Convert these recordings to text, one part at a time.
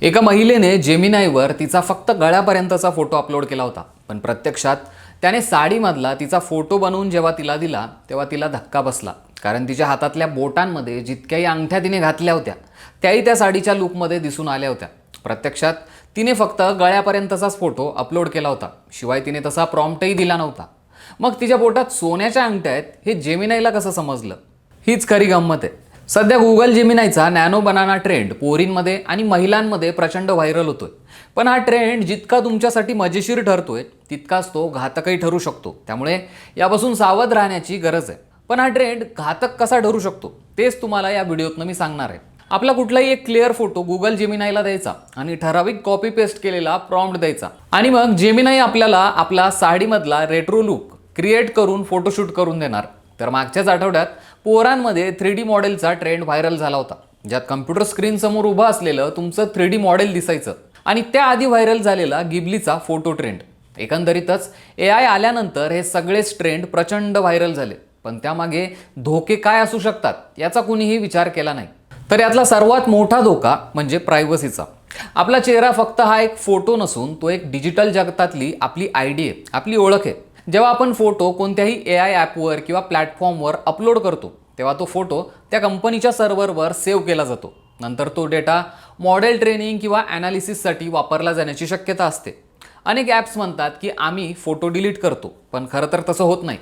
एका महिलेने जेमिनाईवर तिचा फक्त गळ्यापर्यंतचा फोटो अपलोड केला होता. पण प्रत्यक्षात त्याने साडीमधला तिचा फोटो बनवून जेव्हा तिला दिला तेव्हा तिला धक्का बसला. कारण तिच्या हातातल्या बोटांमध्ये जितक्याही अंगठ्या तिने घातल्या होत्या त्याही त्या साडीच्या लुकमध्ये दिसून आल्या होत्या. प्रत्यक्षात तिने फक्त गळ्यापर्यंतचाच फोटो अपलोड केला होता. शिवाय तिने तसा प्रॉम्प्टही दिला नव्हता. मग तिच्या बोटात सोन्याच्या अंगठ्या आहेत हे जेमिनाईला कसं समजलं? हीच खरी गंमत आहे. सध्या गुगल जिमिनायचा नॅनो बनाना ट्रेंड पोरींमध्ये आणि महिलांमध्ये प्रचंड व्हायरल होतोय. पण हा ट्रेंड जितका तुमच्यासाठी मजेशीर ठरतोय तितकाच तो घातकही ठरू शकतो. त्यामुळे यापासून सावध राहण्याची गरज आहे. पण हा ट्रेंड घातक कसा ठरू शकतो तेच तुम्हाला या व्हिडिओतनं मी सांगणार आहे. आपला कुठलाही एक क्लिअर फोटो गुगल जेमिनायला द्यायचा आणि ठराविक कॉपी पेस्ट केलेला प्रॉम्प्ट द्यायचा. आणि मग जेमिनाई आपल्याला आपला साडीमधला रेट्रो लुक क्रिएट करून फोटोशूट करून देणार. तर मागच्याच आठवड्यात पोरांमध्ये थ्री डी मॉडेलचा ट्रेंड व्हायरल झाला होता ज्यात कम्प्युटर स्क्रीन समोर उभं असलेलं तुमचं थ्री डी मॉडेल दिसायचं आणि त्याआधी व्हायरल झालेला गिबलीचा फोटो ट्रेंड एकंदरीतच ए आय आल्यानंतर हे सगळेच ट्रेंड प्रचंड व्हायरल झाले पण त्यामागे धोके काय असू शकतात याचा कुणीही विचार केला नाही. तर यातला सर्वात मोठा धोका म्हणजे प्रायव्हसीचा आपला चेहरा फक्त हा एक फोटो नसून तो एक डिजिटल जगतातली आपली आयडी आहे आपली ओळख आहे. जेव्हा आपण फोटो कोणत्याही ए आय ॲपवर किंवा प्लॅटफॉर्मवर अपलोड करतो तेव्हा तो फोटो त्या कंपनीच्या सर्व्हरवर सेव्ह केला जातो. नंतर तो डेटा मॉडेल ट्रेनिंग किंवा ॲनालिसिससाठी वापरला जाण्याची शक्यता असते. अनेक ॲप्स म्हणतात की आम्ही फोटो डिलीट करतो पण खरं तर तसं होत नाही.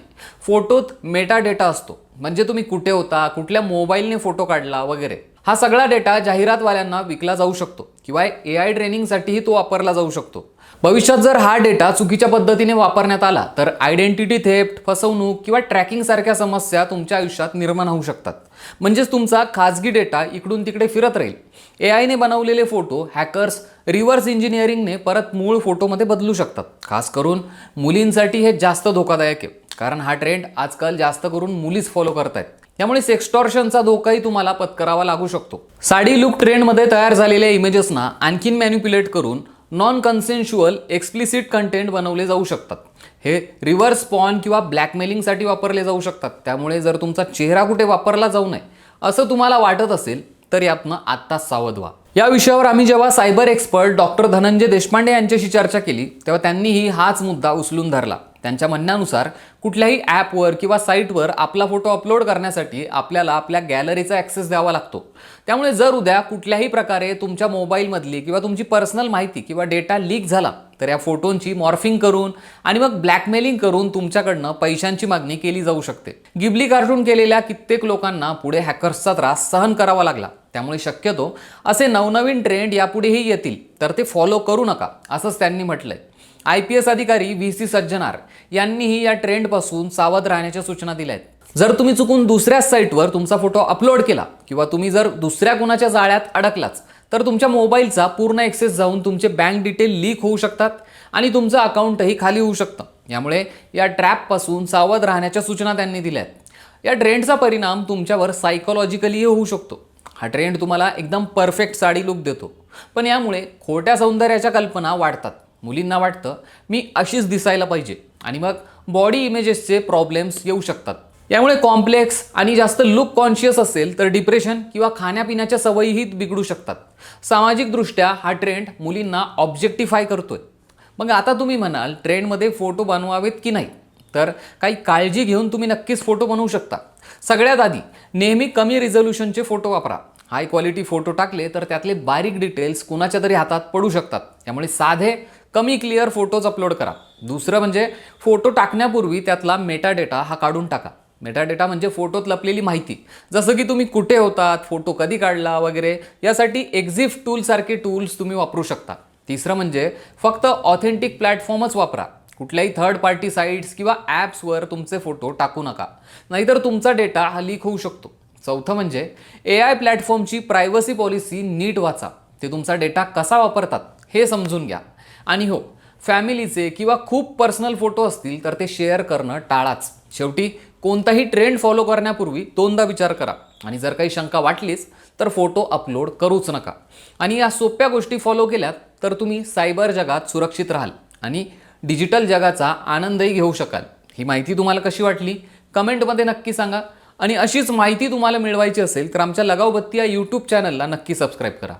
फोटोत मेटा डेटा असतो. म्हणजे तुम्ही कुठे होता कुठल्या मोबाईलने फोटो काढला वगैरे. हा सगळा डेटा जाहिरातवाल्यांना विकला जाऊ शकतो किंवा ए आय ट्रेनिंगसाठीही तो वापरला जाऊ शकतो. भविष्यात जर हा डेटा चुकीच्या पद्धतीने वापरण्यात आला तर आयडेंटिटी थेफ्ट फसवणूक किंवा ट्रॅकिंगसारख्या समस्या तुमच्या आयुष्यात निर्माण होऊ शकतात. म्हणजेच तुमचा खाजगी डेटा इकडून तिकडे फिरत राहील. ए आयने बनवलेले फोटो हॅकर्स रिव्हर्स इंजिनिअरिंगने परत मूळ फोटोमध्ये बदलू शकतात. खास करून मुलींसाठी हे जास्त धोकादायक आहे. कारण हा ट्रेंड आजकाल जास्त करून मुलीच फॉलो करत आहेत त्यामुळे सेक्स्टॉर्शनचा धोकाही तुम्हाला पत्करावा लागू शकतो. साडी लुक ट्रेंडमध्ये तयार झालेल्या इमेजेसना आणखीन मॅन्युप्युलेट करून नॉन कन्सेन्शुअल एक्सप्लिसिट कंटेंट बनवले जाऊ शकतात. हे रिव्हर्स पॉन किंवा ब्लॅकमेलिंगसाठी वापरले जाऊ शकतात. त्यामुळे जर तुमचा चेहरा कुठे वापरला जाऊ नये असं तुम्हाला वाटत असेल तर यातनं आत्ताच सावध व्हा. या विषयावर आम्ही जेव्हा cyber expert doctor Dhananjay Deshpande यांच्याशी चर्चा केली तेव्हा त्यांनीही हाच मुद्दा उचलून धरला. त्यांच्या म्हणण्यानुसार कुठल्याही ॲपवर किंवा साईटवर आपला फोटो अपलोड करण्यासाठी आपल्याला आपल्या गॅलरीचा ॲक्सेस द्यावा लागतो. त्यामुळे जर उद्या कुठल्याही प्रकारे तुमच्या मोबाईलमधली किंवा तुमची पर्सनल माहिती किंवा डेटा लीक झाला तर या फोटोंची मॉर्फिंग करून आणि मग ब्लॅकमेलिंग करून तुमच्याकडनं पैशांची मागणी केली जाऊ शकते. गिबली कार्टून केलेल्या कित्येक लोकांना पुढे हॅकर्सचा त्रास सहन करावा लागला. त्यामुळे शक्यतो असे नवनवीन ट्रेंड यापुढेही येतील तर ते फॉलो करू नका असंच त्यांनी म्हटलंय. आय पी एस अधिकारी व्ही सी सज्जनार यांनीही या ट्रेंडपासून सावध राहण्याच्या सूचना दिल्या आहेत. जर तुम्ही चुकून दुसऱ्याच साईटवर तुमचा फोटो अपलोड केला किंवा तुम्ही जर दुसऱ्या कुणाच्या जाळ्यात अडकलाच तर तुमच्या मोबाईलचा पूर्ण ॲक्सेस जाऊन तुमचे बँक डिटेल लीक होऊ शकतात आणि तुमचं अकाउंटही खाली होऊ शकतं. यामुळे या ट्रॅपपासून सावध राहण्याच्या सूचना त्यांनी दिल्या आहेत. या ट्रेंडचा परिणाम तुमच्यावर सायकोलॉजिकलीही होऊ शकतो. हा ट्रेंड तुम्हाला एकदम परफेक्ट साडी लुक देतो. पण यामुळे खोट्या सौंदर्याच्या कल्पना वाढतात. मुलींना वाटतं मी अशीच दिसायला पाहिजे. आणि मग बॉडी इमेजेसचे प्रॉब्लेम्स येऊ शकतात. यामुळे कॉम्प्लेक्स आणि जास्त लुक कॉन्शियस असेल तर डिप्रेशन किंवा खाण्यापिण्याच्या सवयीही बिघडू शकतात. सामाजिकदृष्ट्या हा ट्रेंड मुलींना ऑब्जेक्टिफाय करतोय. मग आता तुम्ही म्हणाल ट्रेंडमध्ये फोटो बनवावेत की नाही? तर काही काळजी घेऊन तुम्ही नक्कीच फोटो बनवू शकता. सगळ्यात आधी नेहमी कमी रिझोल्युशनचे फोटो वापरा. हाय क्वालिटी फोटो टाकले तर त्यातले बारीक डिटेल्स कुणाच्या तरी हातात पडू शकतात. त्यामुळे साधे कमी क्लिअर फोटोज अपलोड करा. दुसरं म्हणजे फोटो टाकण्यापूर्वी त्यातला मेटा डेटा हा काढून टाका. मेटा डेटा म्हणजे फोटोत लपलेली माहिती. जसं की तुम्ही कुठे होतात फोटो कधी काढला वगैरे यासाठी एक्झिफ टूलसारखे टूल्स तुम्ही वापरू शकता. तिसरं म्हणजे फक्त ऑथेंटिक प्लॅटफॉर्मच वापरा. कुठल्याही थर्ड पार्टी साईट्स किंवा ॲप्सवर तुमचे फोटो टाकू नका. नाहीतर तुमचा डेटा हा लीक होऊ शकतो. चौथं म्हणजे ए आय प्लॅटफॉर्मची प्रायव्हसी पॉलिसी नीट वाचा. ते तुमचा डेटा कसा वापरतात हे समजून घ्या. आणि हो फॅमिलीचे किंवा खूप पर्सनल फोटो असतील तर ते शेअर करणं टाळाच. शेवटी कोणताही ट्रेंड फॉलो करण्यापूर्वी दोनदा विचार करा. आणि जर काही शंका वाटलीच तर फोटो अपलोड करूच नका. आणि या सोप्या गोष्टी फॉलो केल्यात तर तुम्ही सायबर जगात सुरक्षित राहाल आणि डिजिटल जगाचा आनंदही घेऊ शकाल. ही माहिती तुम्हाला कशी वाटली? कमेंटमध्ये नक्की सांगा. आणि अशीच माहिती तुम्हाला मिळवायची असेल तर आमच्या लगावबत्ती या यूट्यूब चॅनलला नक्की सबस्क्राईब करा.